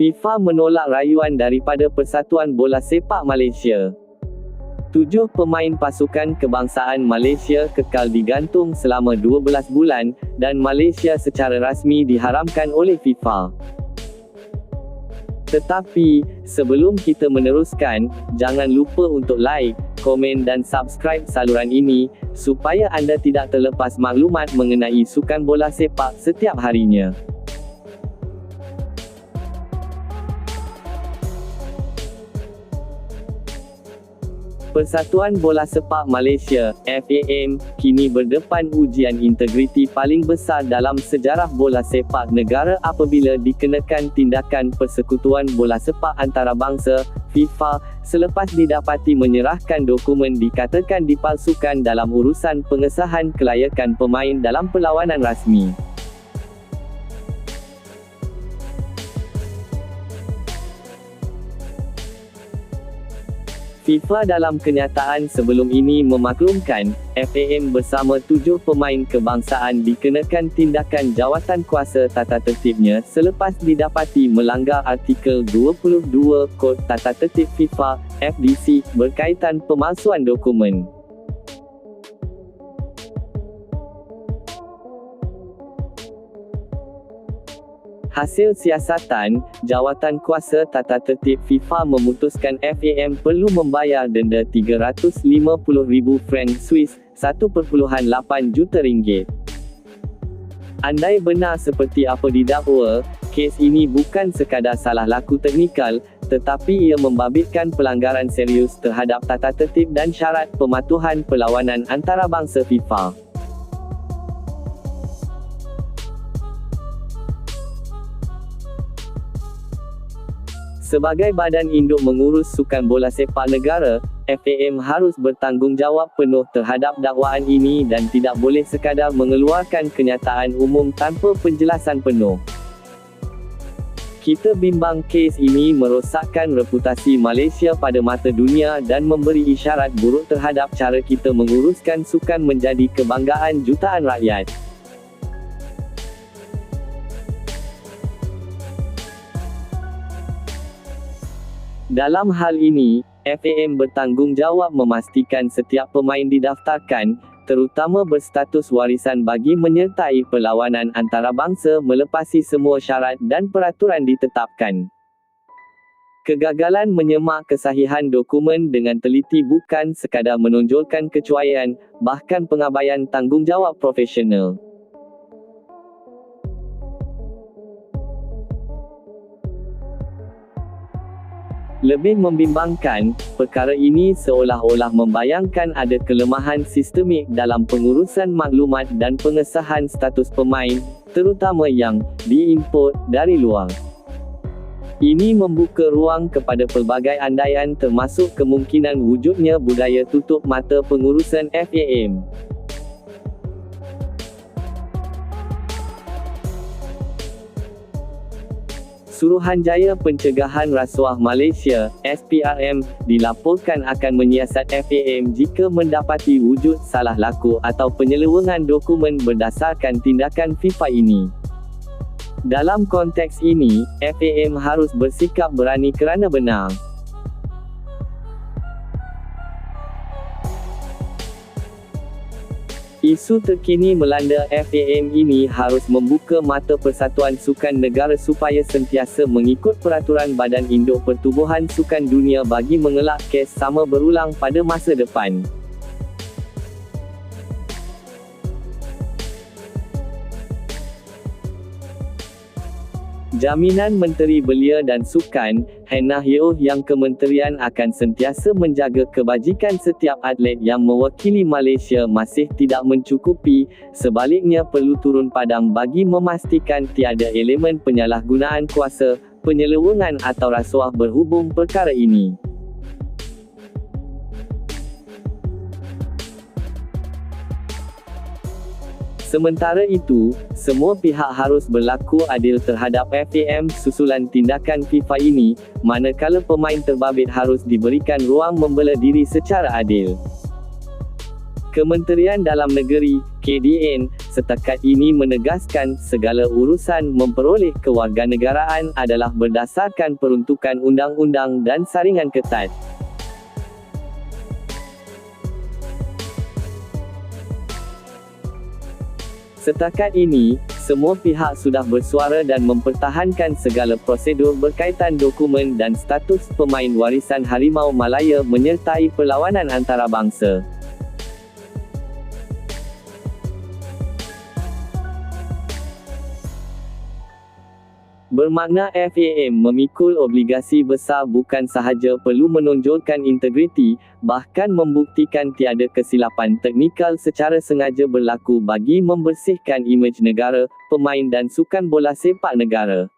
FIFA menolak rayuan daripada Persatuan Bola Sepak Malaysia. Tujuh pemain pasukan kebangsaan Malaysia kekal digantung selama 12 bulan, dan Malaysia secara rasmi diharamkan oleh FIFA. Tetapi, sebelum kita meneruskan, jangan lupa untuk like, komen dan subscribe saluran ini, supaya anda tidak terlepas maklumat mengenai sukan bola sepak setiap harinya. Persatuan Bola Sepak Malaysia, FAM, kini berdepan ujian integriti paling besar dalam sejarah bola sepak negara apabila dikenakan tindakan Persekutuan Bola Sepak Antarabangsa, FIFA, selepas didapati menyerahkan dokumen dikatakan dipalsukan dalam urusan pengesahan kelayakan pemain dalam perlawanan rasmi. FIFA dalam kenyataan sebelum ini memaklumkan, FAM bersama tujuh pemain kebangsaan dikenakan tindakan jawatan kuasa tata tertibnya selepas didapati melanggar artikel 22 Kod Tata Tertib FIFA, FDC, berkaitan pemalsuan dokumen. Hasil siasatan, Jawatan Kuasa Tata Tertib FIFA memutuskan FAM perlu membayar denda 350,000 franc Swiss, 1.8 juta ringgit. Andai benar seperti apa didakwa, kes ini bukan sekadar salah laku teknikal, tetapi ia membabitkan pelanggaran serius terhadap tata tertib dan syarat pematuhan perlawanan antarabangsa FIFA. Sebagai badan induk mengurus sukan bola sepak negara, FAM harus bertanggungjawab penuh terhadap dakwaan ini dan tidak boleh sekadar mengeluarkan kenyataan umum tanpa penjelasan penuh. Kita bimbang kes ini merosakkan reputasi Malaysia pada mata dunia dan memberi isyarat buruk terhadap cara kita menguruskan sukan menjadi kebanggaan jutaan rakyat. Dalam hal ini, FAM bertanggungjawab memastikan setiap pemain didaftarkan, terutama berstatus warisan bagi menyertai perlawanan antarabangsa melepasi semua syarat dan peraturan ditetapkan. Kegagalan menyemak kesahihan dokumen dengan teliti bukan sekadar menonjolkan kecuaian, bahkan pengabaian tanggungjawab profesional. Lebih membimbangkan, perkara ini seolah-olah membayangkan ada kelemahan sistemik dalam pengurusan maklumat dan pengesahan status pemain, terutama yang diimport dari luar. Ini membuka ruang kepada pelbagai andaian termasuk kemungkinan wujudnya budaya tutup mata pengurusan FAM. Suruhanjaya Pencegahan Rasuah Malaysia, SPRM, dilaporkan akan menyiasat FAM jika mendapati wujud salah laku atau penyelewengan dokumen berdasarkan tindakan FIFA ini. Dalam konteks ini, FAM harus bersikap berani kerana benar. Isu terkini melanda FAM ini harus membuka mata Persatuan Sukan Negara supaya sentiasa mengikut peraturan Badan Induk Pertubuhan Sukan Dunia bagi mengelak kes sama berulang pada masa depan. Jaminan Menteri Belia dan Sukan, Hannah Yeoh yang kementerian akan sentiasa menjaga kebajikan setiap atlet yang mewakili Malaysia masih tidak mencukupi, sebaliknya perlu turun padang bagi memastikan tiada elemen penyalahgunaan kuasa, penyelewengan atau rasuah berhubung perkara ini. Sementara itu, semua pihak harus berlaku adil terhadap FAM susulan tindakan FIFA ini, manakala pemain terbabit harus diberikan ruang membela diri secara adil. Kementerian Dalam Negeri, KDN, setakat ini menegaskan segala urusan memperoleh kewarganegaraan adalah berdasarkan peruntukan undang-undang dan saringan ketat. Setakat ini, semua pihak sudah bersuara dan mempertahankan segala prosedur berkaitan dokumen dan status pemain warisan Harimau Malaya menyertai perlawanan antarabangsa. Bermakna FAM memikul obligasi besar bukan sahaja perlu menonjolkan integriti, bahkan membuktikan tiada kesilapan teknikal secara sengaja berlaku bagi membersihkan imej negara, pemain dan sukan bola sepak negara.